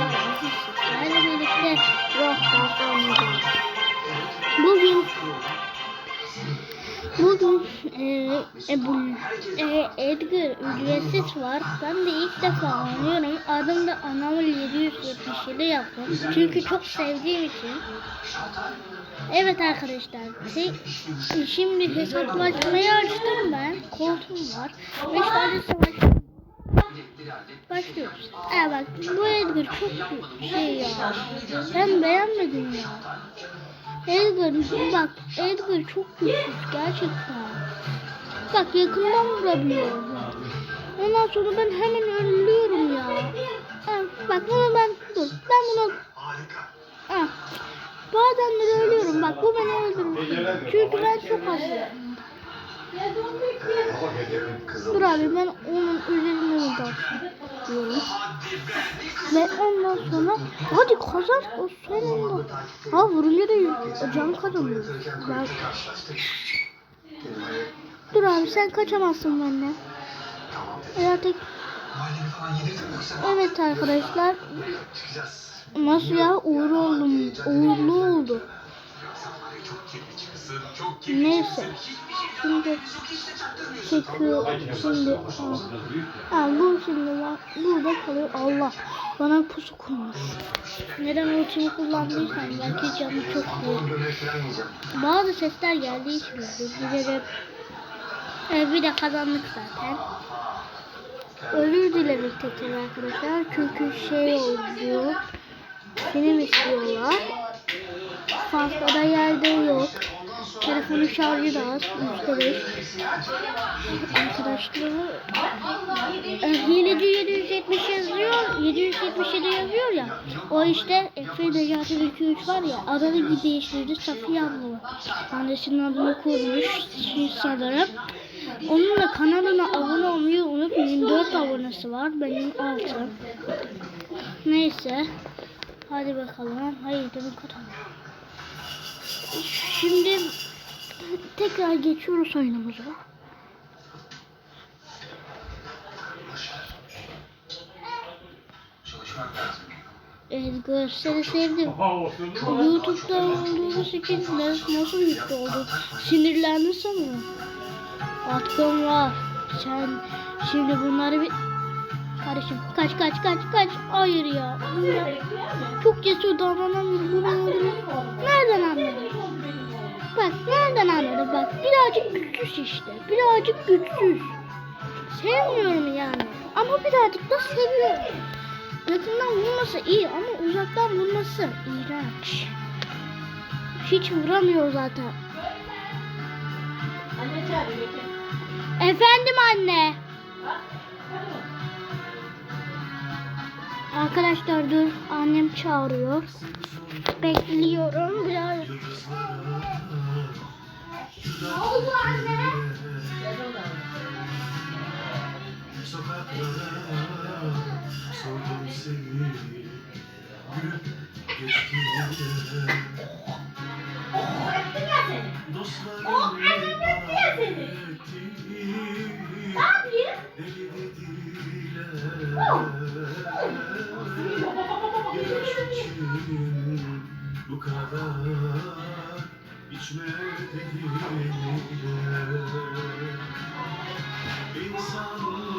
Sizlerle birlikte. Bugün Bugün e, e, bu, e, Edgar ücretsiz var. Ben de ilk defa oynuyorum. Adım da Anamol 777 yaptım. Çünkü çok sevdiğim için. Evet arkadaşlar. Şimdi hesaplaşmayı açtım ben. Koltuğum var. 5 tane savaş Başlıyoruz. Ee bak bu Edgar çok şey ya. Ben beğenmedim ya. Edgar bak Edgar çok güçsüz gerçekten. Bak yakından vurabiliyor. Ondan sonra ben hemen ölüyorum ya. Ha, bak bunu ben dur. Ben bunu ha. Bazen de ölüyorum. Bak bu beni öldürür. Çünkü ben çok hastayım. Dur abi ben onun üzerine diyorum. Ve ondan sonra hadi kazan o sonunda. Ha vurunca da can kazanıyor. Ben... Dur abi sen kaçamazsın benden. Eğer tek... Evet arkadaşlar. Nasıl ya uğurlu oldum. Uğurlu oldu. Neyse. Şimdi çekiyor. Şimdi aa, bu şimdi bak burada kalıyor. Allah bana pusu kurmuş. Neden ultimi kullandıysam belki canı çok iyi. Bazı sesler geldiği için özür dilerim. Ee, bir de kazandık zaten. Özür dilerim tekrar arkadaşlar. Çünkü şey oldu. Film istiyorlar. Fazla da yerde yok. Telefonun şarjı da az. Yüzde beş. Arkadaşlar. E, hileci 770 yazıyor. 777 yazıyor ya. O işte Efe Necati 203 var ya. Adını gibi değiştirdi. Safiye abla. Annesinin adını koymuş. Sanırım. Onun da kanalına abone olmayı unutmayın. 4 abonesi var. Benim 6. Neyse. Hadi bakalım. Hayır demin katalım. Şimdi tekrar geçiyoruz oyunumuza. Edgar seni sevdim. YouTube'da olduğumuz için nasıl mutlu oldun? Sinirlendin sanırım. Atkın var. Sen şimdi bunları bir... Kardeşim kaç kaç kaç kaç. Hayır ya. Çok cesur davranamıyorum. Bunu öldürür. Bak nereden anladın? Bak birazcık güçsüz işte. Birazcık güçsüz. Sevmiyorum yani. Ama birazcık da seviyorum. Yakından vurması iyi ama uzaktan vurması iğrenç. Hiç vuramıyor zaten. Efendim anne. Arkadaşlar dur annem çağırıyor. Bekliyorum biraz. Ne oldu anne? Sordum seni Gülüp geçtiğinde Dostlarım bu kadar içme dediler İnsanlara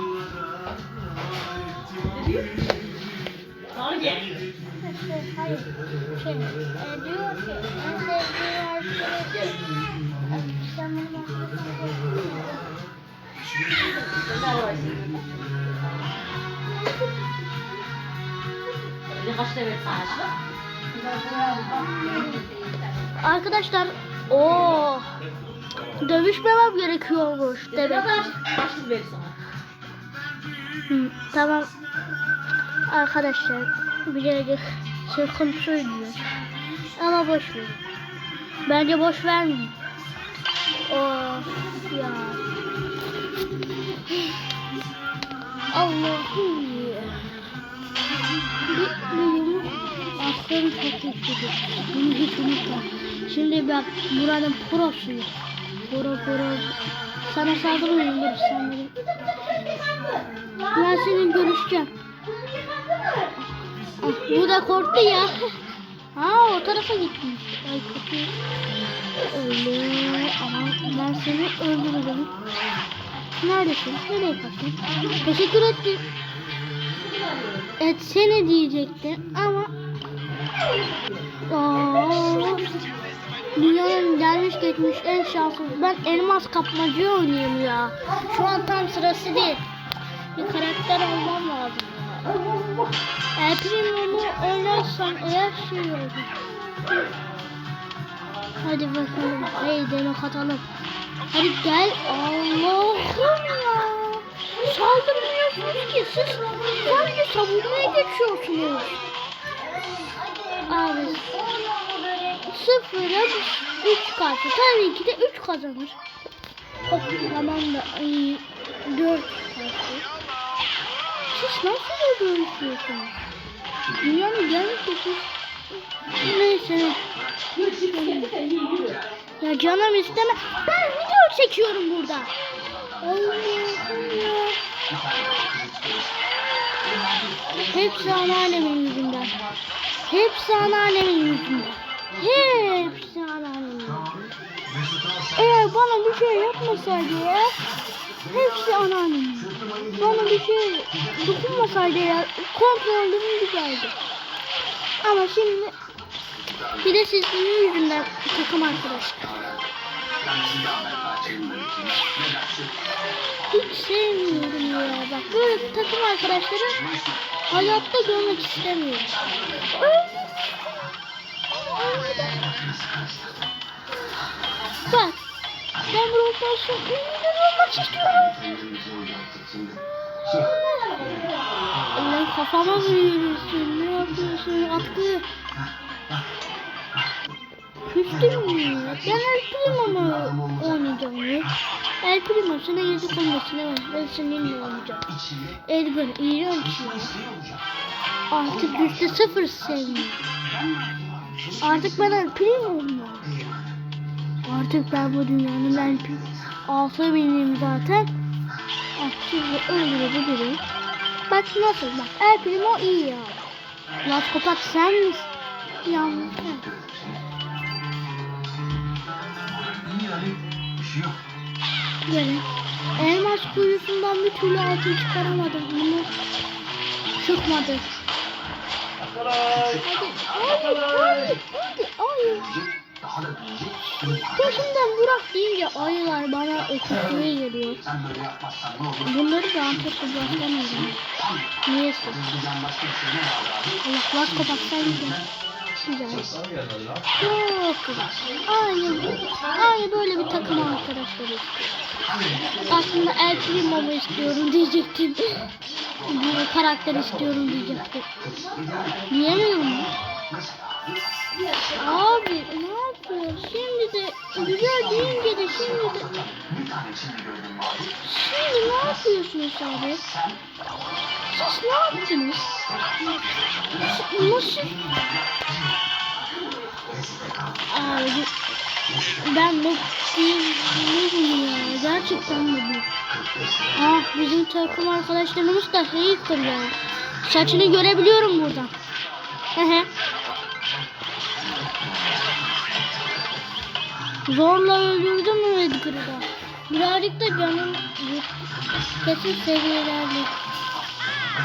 ettiği Hayır. Şey, e, diyor ki en sevdiği arkadaşı. Sen bunu Kaç devlet savaşı? Arkadaşlar o dövüşmemem gerekiyormuş demek. başlık sana? Tamam. Arkadaşlar birazcık sıkıntı oynuyor. Ama boş ver. Bence boş vermeyin. Of ya. Allah'ım ya. Bir uyum aslan teklifçidir. Bunu hiç unutma. Şimdi bak buranın prosuyum. Pro pro. Sana saldırmıyorum sen benim. Ben senin görüşeceğim. Ah, bu da korktu ya. Ha o tarafa gitmiş. Ay kötü. Öyle. Ama ben seni öldürürüm. Neredesin? Nereye kaçtın? Teşekkür ettim. Et seni diyecektim ama Aa, Dünyanın gelmiş geçmiş en şanssız. Ben elmas kapmacı oynuyorum ya. Şu an tam sırası değil. Bir karakter olmam lazım. El Primo'mu oynarsam eğer şey olur. Hadi bakalım. Hey demek atalım. Hadi gel. Allah'ım ya. Saldırmıyorsunuz ki. Siz sadece savunmaya geçiyorsunuz. Abi. Sıfıra üç karşı. Tabii ki de üç kazanır. Hop, tamam da ay, dört karşı. Siz nasıl dövüşüyorsunuz? Dünyanın gelmiş geçmiş. Neyse. Ya canım isteme. Ben video çekiyorum burada. Allah'ım ya. Hepsi anneannemin yüzünden. Hepsi anneannemin yüzünden. Hepsi yüzünden. Eğer bana bir şey yapmasaydı ya. Hepsi anneannemin. Bana bir şey dokunmasaydı ya. Kontrolüm güzeldi. Ama şimdi bir de sizin yüzünden takım arkadaş. Hiç sevmiyorum ya. Bak böyle takım arkadaşları hayatta görmek istemiyorum. Bak. Ben Brawl Stars'ın ünlüleri olmak istiyorum. Ulan kafama vuruyorsun. Ne yapıyorsun? Atkı. Küstüm mü? Ben El Primo'mu oynayacağım ya. El Primo sana yazık olmasına ben. Ben seninle oynayacağım. Edgar iğrenç ya. Artık yüzde sıfır sevmiyorum. Artık ben Primo'yum ya. Artık ben bu dünyanın Primo. Altı benim zaten. Artık öldürebilirim. Bak nasıl bak. El Primo iyi ya. Las Kopak sen misin? Yok. Böyle. Elmas kuyusundan bir türlü altın çıkaramadım. Bunu çıkmadı. Da büyüyecek. Peşimden Burak deyince ayılar bana ötürmeye geliyor. Bunları da Antep'te başlamayacağım. Niyeyse. Bizden başka bir güzel. Çok. Aynı, aynı böyle bir takım arkadaşları istiyorum. Aslında El Primo'mu istiyorum diyecektim. Bu karakter istiyorum diyecektim. Diyemiyorum. Abi ne yapıyor? Şimdi de güzel deyince de şimdi de Bir. Şimdi ne yapıyorsunuz abi? Siz ne yaptınız? Nasıl? Abi ben ne ya? Gerçekten bu? Ah bizim takım arkadaşlarımız da hater ya. Saçını görebiliyorum buradan. Hehe. Zorla öldürdüm mü Edgar'ı da? Birazcık da canım kesin seviyelerde.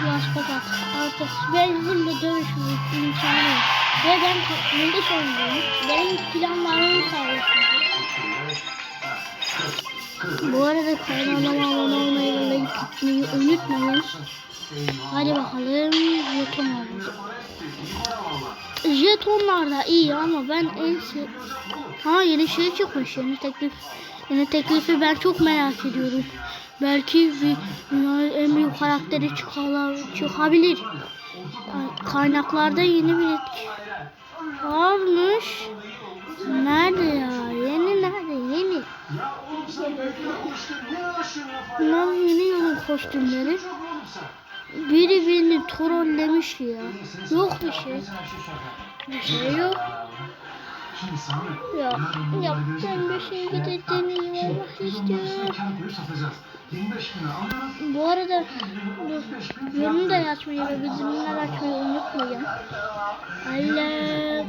Başka Artık benimle dövüşmek imkanı yok. Ve ben tatminde sonundayım. Benim planlarım sayesinde. Bu arada kanalıma abone olmayı ve like atmayı unutmayın. Hadi bakalım jeton alalım. Jetonlar da iyi ama ben en sev... Ha yeni şey çıkmış yeni teklif. Yeni teklifi ben çok merak ediyorum. Belki en büyük karakteri çıkabilir. Kaynaklarda yeni bir etki varmış. Nerede ya? Yeni nerede? Yeni. Bunlar yeni yolun kostümleri. Biri beni trollemiş ya. Yok bir şey. Bir şey yok. Şimdi sana Ya yaptığım bir şey gideceğini olmak istiyorum. Kağıt koyup satacağız. 25 bin lira alırız. Bu arada 25 bin yorum da açmayı ve bildirimler açmayı unutmayın. Allah.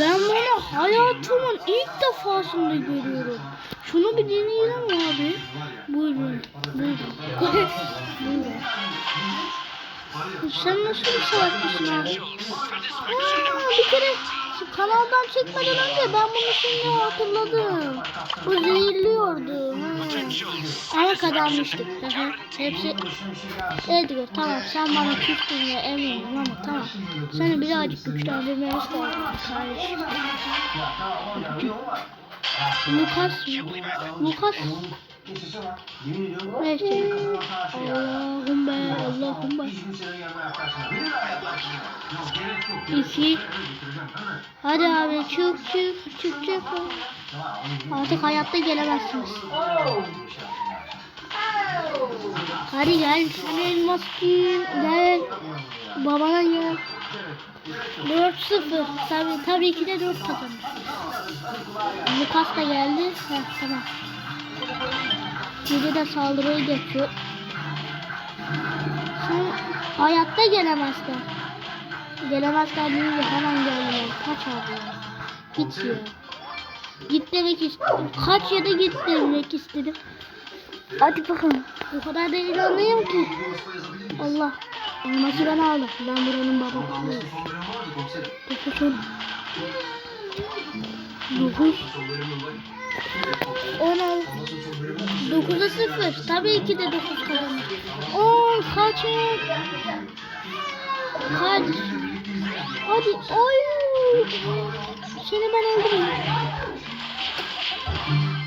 Ben bunu hayatımın ilk defasında görüyorum. Şunu bir deneyelim mi abi? Buyurun. Buyurun. Buyurun. Sen nasıl bir savaşçısın abi? Aa, bir kere şu kanaldan çekmeden önce ben bunu şimdi hatırladım. Bu zehirliyordu. Ha. Ama kazanmıştık. Hepsi Edgar tamam sen bana küstün ya eminim ama tamam. Seni birazcık güçlendirmemiz lazım kardeşim. Lucas mı? Lucas neyse. Allah'ım be Allah'ım be. İki. Hadi abi çık çık çık çık. Artık hayatta gelemezsiniz. Hadi gel sen elmas giyin gel. Babana gel. 4-0. Tabii, tabii ki de 4 kazanır. Lukas da geldi. Heh, tamam. Biri de saldırıya geçiyor. Sen hayatta gelemezler. Gelemezler deyince hemen geldiler. Kaç abi ya. Git demek istedim. Kaç ya da git demek istedim. Hadi bakalım. Bu kadar da inanmayayım ki. Allah. Elması ben aldım. Ben buranın babasıyım. Dokuzun. Dokuz. On al. Dokuza sıfır. Tabii ki de dokuz kazanır. On kaç mı? Hadi. Ay. Seni ben öldüreyim.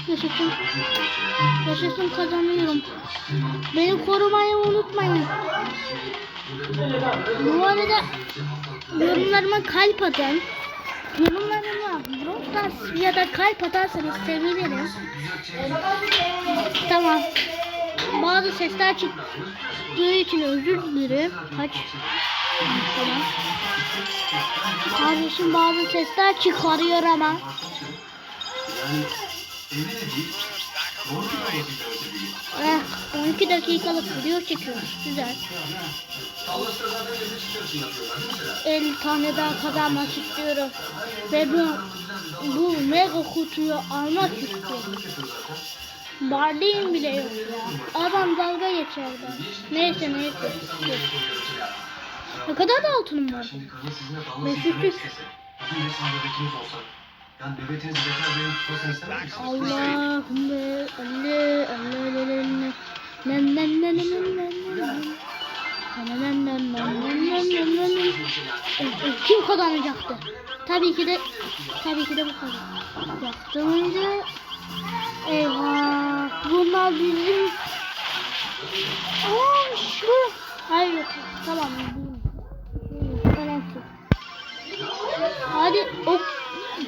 Yaşasın. Yaşasın kazanıyorum. Beni korumayı unutmayın. Bu arada yorumlarıma kalp atın. Yorumlarıma Brawl ya da kalp atarsanız sevinirim. Tamam. Bazı sesler çıktığı için özür dilerim. Kaç? Tamam. Kardeşim bazı sesler çıkarıyor ama. Yani Eh, 12 dakikalık video çekiyoruz. Güzel. Allah'ta zaten evde çıkıyorsun yapıyorlar değil mi mesela? 50 tane daha kazanmak istiyorum. Ve bu, bu mega kutuyu almak istiyorum. Barley'in bile yok ya. Adam dalga geçerdi. Neyse neyse. Ne kadar da altınım var. Şimdi karın Yani bebekiniz bekar benim tutmasını istemez misiniz? Allahümme Allah Allah la la la. Nen nen nen nen nen nen. Nen nen nen. E, Kim kazanacaktı? Tabii ki de tabii ki de bu. Yaptım önce. Eyvah. Bunlar bizim. Aa şu. Hayır. Tamam. Hadi o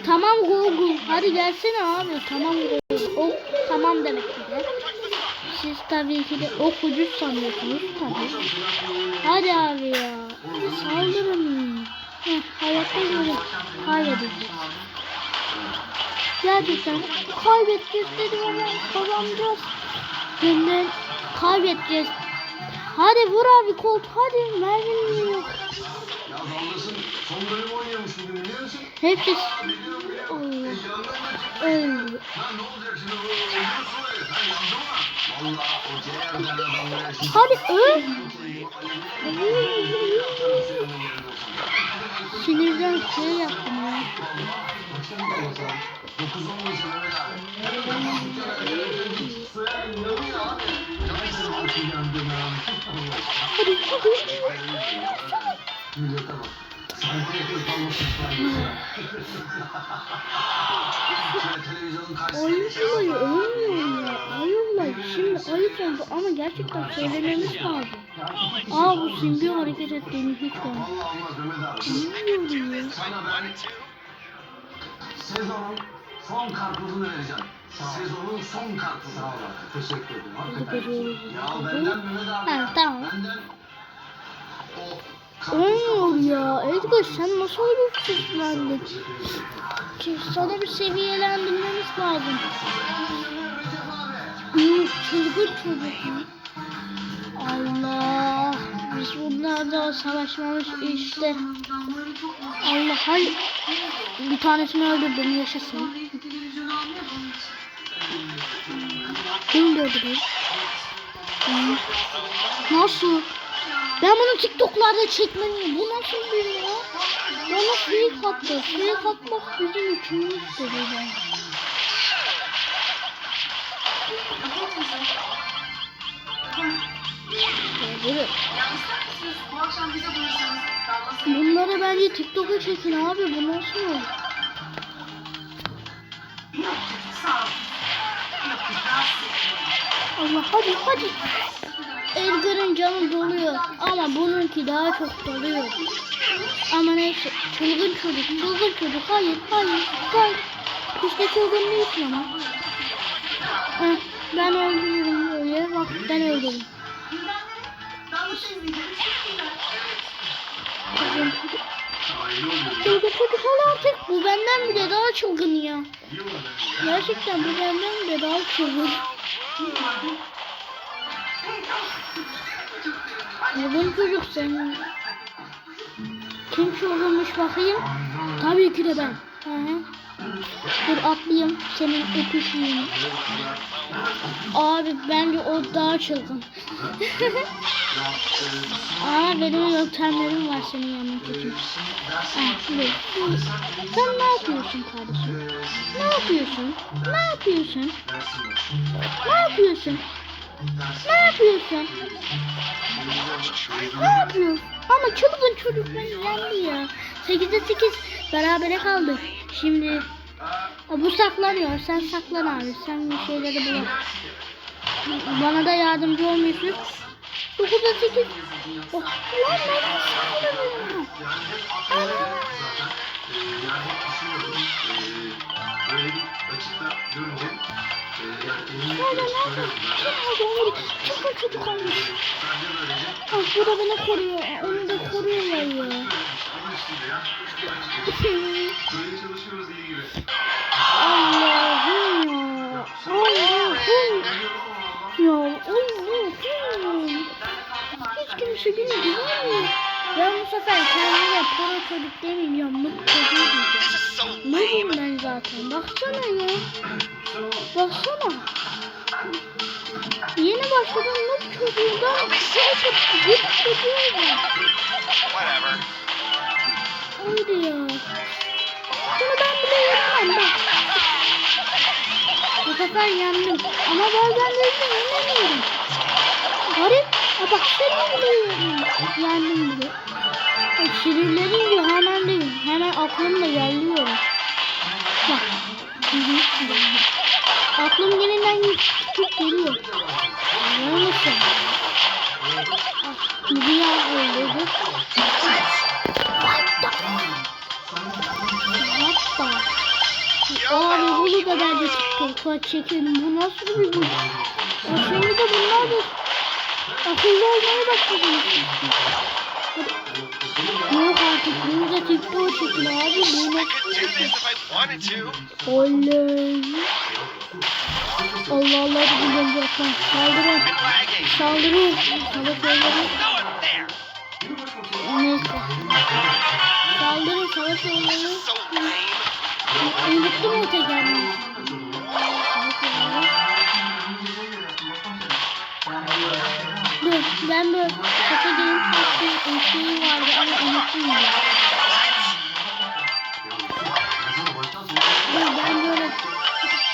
tamam Google. Hadi gelsene abi. Tamam Google. O tamam demek ki de. Siz tabii ki de okucu sanıyorsunuz tabii. Hadi abi ya. Saldırın. Heh, hayatta böyle kaybedeceğiz. Gerçekten kaybedeceğiz dedim ama kazanacağız. Benden kaybedeceğiz. Hadi vur abi kolt hadi mermim yok. Ya dalgasın son bölüm oynuyormuş bugün biliyor musun? Hepsi Biliyorum biliyorum. Allah Yandan da öldü. Lan ne olacak şimdi bu? Ölüyorsun öyle. Sen yandın mı? Valla o ciğerden adamlar şimdi. Hadi öl. Sinirden şey yaptım ya. Hadi hadi. Ayıplayı ölmüyorum ya. Ayıplayı. Şimdi ayıp oldu ama gerçekten söylememiz lazım. Aa bu simbi hareket ettiğini hiç görmedim. Bilmiyorum ya. Sezonun son karpuzunu vereceğim. Sezonun son karpuzu. Sağ ol. Teşekkür ederim. Bakıyoruz. Ya benden Mehmet abi. Ha, tamam. Benden o Olmuyor ya. Edgar sen nasıl bende? Ki Sana bir seviyelendirmemiz lazım. Çılgın çocuk. Allah. Biz Bunlar da savaşmamış işte. Allah hay. Bir tanesini öldürdüm yaşasın. Öldüreyim. Hı. Nasıl? Ben bunu TikTok'larda çekmeliyim. Bu nasıl bir ya? Bana fake attı. Fake atmak bizim için istedi ben. Bunları bence TikTok'a çekin abi. Bu nasıl? Allah hadi hadi. Edgar'ın canı doluyor ama bununki daha çok doluyor. Ama neyse çılgın çocuk çılgın çocuk hayır hayır hayır. İşte çılgın değilsin ama. Ben öldürürüm öyle bak ben öldürürüm. Çılgın çocuk. Ol artık. Bu benden bile daha çılgın ya. Gerçekten bu benden bile daha çılgın. Çılgın çocuk sen. Kim çılgınmış bakayım? Tabii ki de ben. Hı hı. Dur atlayayım senin öpüşüğünü. Abi bence o daha çılgın. Aa benim yöntemlerim var senin yanına kötü. Sen ne yapıyorsun kardeşim? Ne yapıyorsun? Ne yapıyorsun? Ne yapıyorsun? Ne yapıyorsun? Ne yapıyorsun? Ama çılgın çocuk beni yendi ya. 8'de 8 berabere kaldık. Şimdi bu saklanıyor. Sen saklan abi. Sen bir şeyleri bul. Bana da yardımcı olmuyorsun. 9'da 8. Oh, lan ben hep düşünüyorum. Ee, böyle bir açıkta görünce e, yani elimdeki Şöyle açık lan. görüyorum Kim zaten. aldı onu? Çılgın çocuk olmuş. Bence böylece Ah bu beni koruyor. Onu da koruyorlar ya. Allah'ım ya. Allah'ım. Ya Allah'ım. Hiç kimse beni dinlemiyor. Ben bu sefer kendime pro çocuk demeyeceğim. Mutlu çocuğu diyeceğim. Noob'um ben zaten. Baksana ya. Baksana. Yeni başladım noob çocuğundan pro çocuk. Noob çocuğu oldum. Whatever. Öyle ya. Bunu ben bile yenemem bak. Bu sefer yendim. Ama bazen de yenemiyorum. Garip. Ha bak seni bile yendim. Yendim bile. Bak sinirlenince hemen değil. Hemen aklımla yerliyorum. Bak. Hı hı. Aklım yeniden çıkıp geliyor. Anlıyor musun? Ah, öldürdü. Hatta. Abi bunu da bence TikTok'a çekelim. Bu nasıl bir bu? De bunlar da akıllı olmaya başladı. Yok artık bunu da TikTok'a çekin abi. Bu nasıl bir şey? Oley. Allah Allah bu bence yapma. Saldırın. Saldırın. İt there. Neyse. Saldırın savaş lame. Unuttum o tekerleği. Dur ben böyle kasa gelip baktım bir şey vardı ama unuttum ya. Dur ben böyle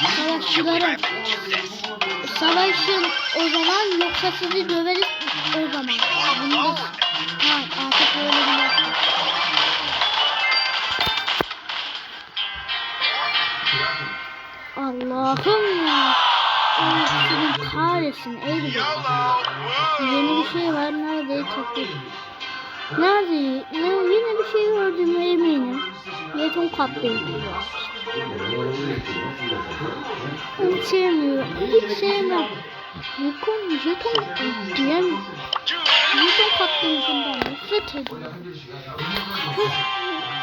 this. Savaşın o zaman yoksa sizi döveriz o zaman. Bunu da... Ha artık öyle bir. Allah'ım ya. Allah seni kahretsin Eylül. Yeni bir şey var. Nerede taklit? Nerede? Ne, yine bir şey gördüm eminim. Jeton katlayıcı. Hiç sevmiyorum. Hiç sevmem. Jeton, jeton diyem. Jeton katlayıcından nefret ediyorum. Çok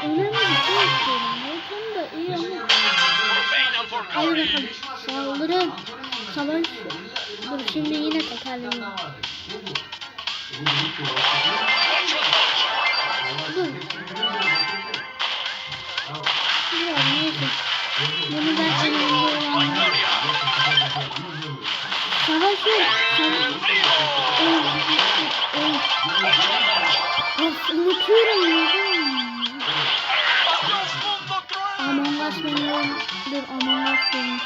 önemli bir şey istiyorum. Jeton da iyi ama. Glory. bakalım. Saldırın. Savaş. Dur şimdi yine tekerlerim. Bu Biraz neyse. Bunu ben önemli olanlar. Savaşın. Of unutuyorum ya. Among Us benim. Dur Among Us demiş.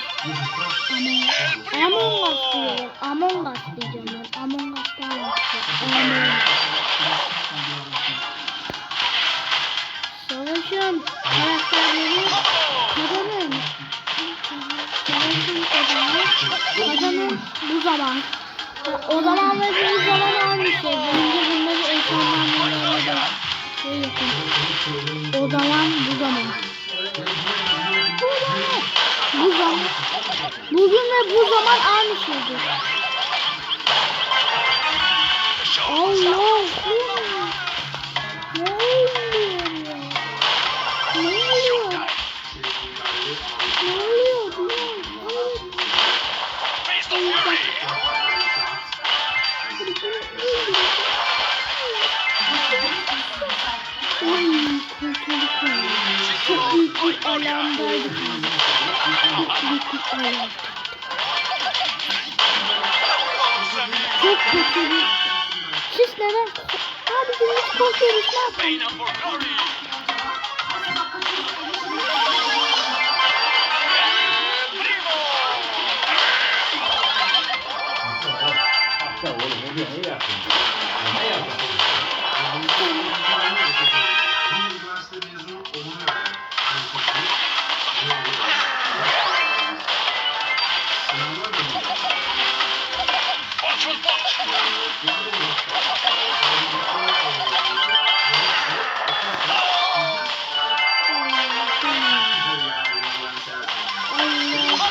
O zaman ve bu zaman aynı şey. Bence bunları ekranlanmaları da şey yapın. O zaman bu zaman. Bu zaman. Bugün ve bu zaman aynı şeydir. Allah'ım. Bir alarmdaydık. Çok büyük bir alarm. Çok kötü bir... Siz neden... Abi biz korkuyoruz ne yapalım? Pain for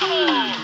Allah'ım.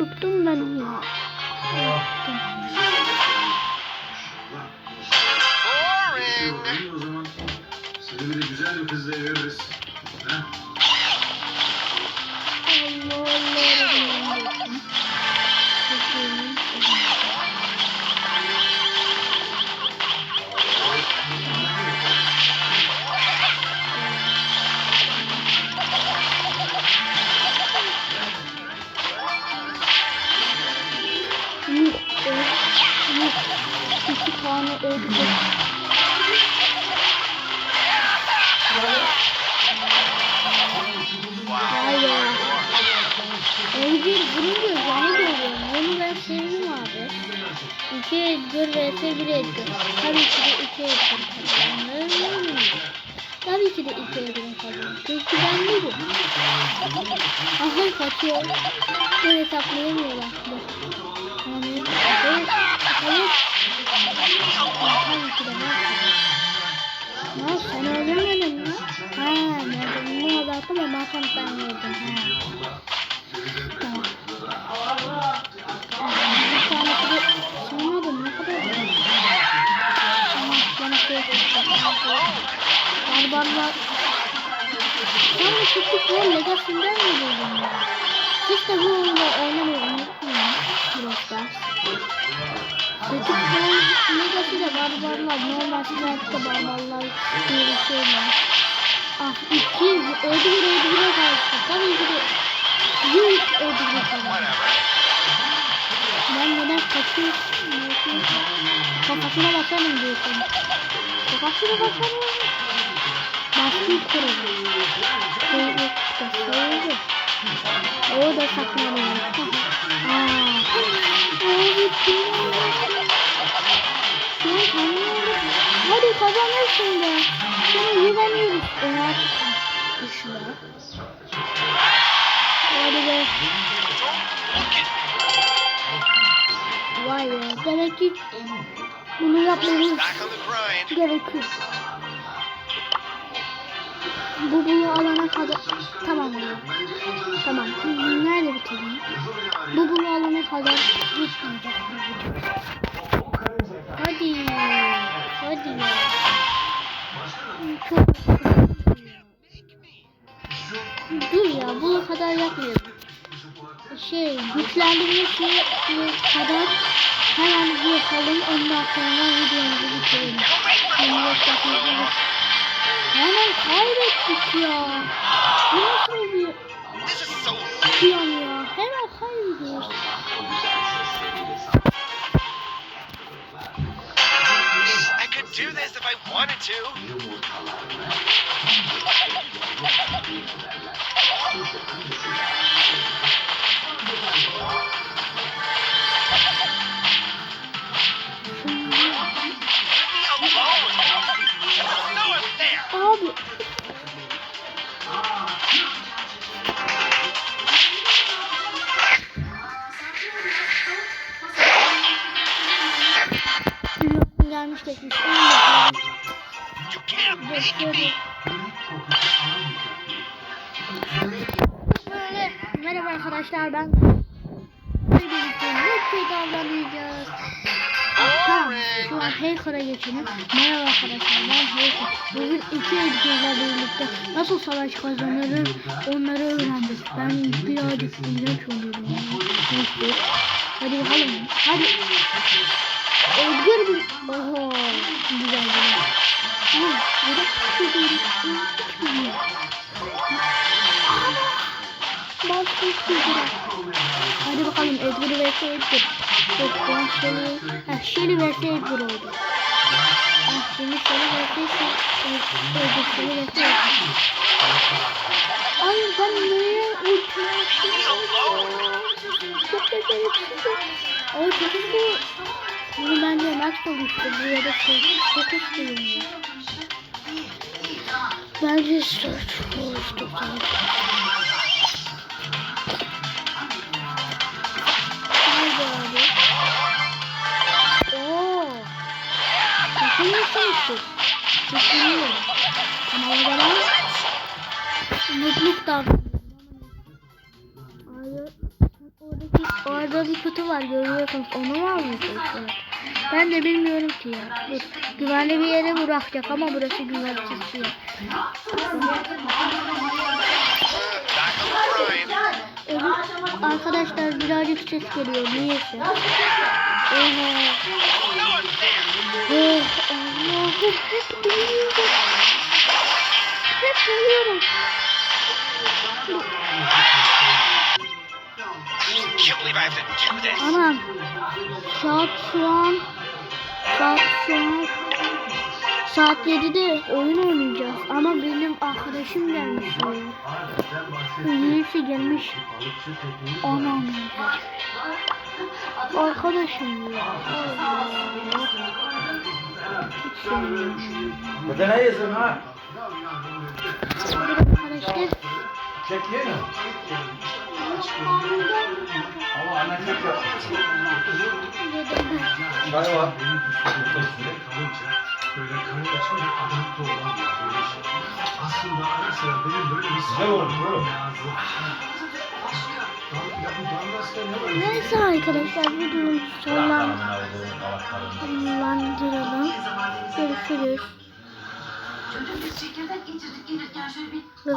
Bıktım ben ya. Boring. O zaman seni bir de güzel bir kızla veririz. Ha? Vs bir Edgar. Tabii ki de iki Edgar kazanır. Tabii ki de iki Edgar kazanır. Çünkü ben değilim. Aha kaçıyor. Ben hesaplayamıyorlar. Yani, evet, evet. Tabii ki de ben. Ya sen öldürmedin mi? Ha, nerede? Bunu da attım ama sen sen öldün. Ha. Tamam. Barbarlar. Sen de çıktık ve Legacy'den mi buldun ya? Hiç de bu oyunu oynamayı unutmayın. Biraz daha. Çıktık ve Legacy'de barbarlar. Normal Strike'da barbarlar diye bir şey var. Ah iki öldürür öldürür karşı. Tabii ki de büyük öldürür karşı. Ben neden kaçıyorsun? Kafasına basarım diyorsun. Kafasına basarım. Kurarım. Koydu. Koydu. O da saklanıyor. Aa. Hadi kazanırsın be. Sana güveniyoruz. Ona düşme. Hadi be. Vay be. Demek ki bunu yapmamız gerekiyor. Bu bunu alana kadar tamam ya. Tamam. Nerede bitireyim? Bu bunu alana kadar gitmeyecek. Hadi. Hadi Dur ya bu kadar yapmayalım. Şey güçlendirmesi kadar hemen yapalım ondan sonra videomuzu bitirelim. Hemen kaybettik ya. Bu nasıl bir piyon ya? Hemen kaybediyoruz. Do this if I wanted to. Make me. Böyle, merhaba arkadaşlar ben birlikte Netflix davranacağız. Tamam, şu an Hacker'a geçelim. Merhaba arkadaşlar ben Hacker. Bugün iki editörle birlikte nasıl savaş kazanırım onları öğrendik. Ben birazcık iğrenç oluyorum. Neyse. Hadi bakalım. Hadi. Edgar bir... Oho. Güzel güzel. Hadi bakalım Edgar vs Edgar. Yok ben Shelly... Ha Shelly vs Edgar oldu. Ah şimdi Shelly vs Edgar. Shelly vs Edgar. Ay ben nereye ultimi Çok beceriksizim. Ay çok hızlı. Bunu bence maç olmuştu. Buraya da şey, hızlıyım ya. Bence search olmuştu. Nerede abi? Oo. Kesinlikle Kesinlikle. Ama o zaman mutluluk oradaki, orada bir kutu var görüyorsunuz. Onu mu almışsınız? Ben de bilmiyorum ki ya. Dur. Güvenli bir yere bırakacak ama burası güvensiz the grind. Evet, arkadaşlar birazcık ses geliyor. Niyeyse. Oha. Oh, Allah'ım hep duyuyorum. Hep duyuyorum. Anam. Saat şu an. Saat şu an. Saat 7'de oyun oynayacağız. Ama benim arkadaşım gelmiş. Birisi gelmiş. Anam. Arkadaşım ya. Burada ne yazın ha? Arkadaşlar. Çek. Ama anne çek yap. Çay var. Böyle karın açınca adapte olan böyle şey. Aslında ara sıra benim böyle bir oğlum. lazım. Var? Neyse arkadaşlar sonlan- sonlandıralım. Görüşürüz. Çocuk biz çekirdek getirdik gelirken şöyle bir Ve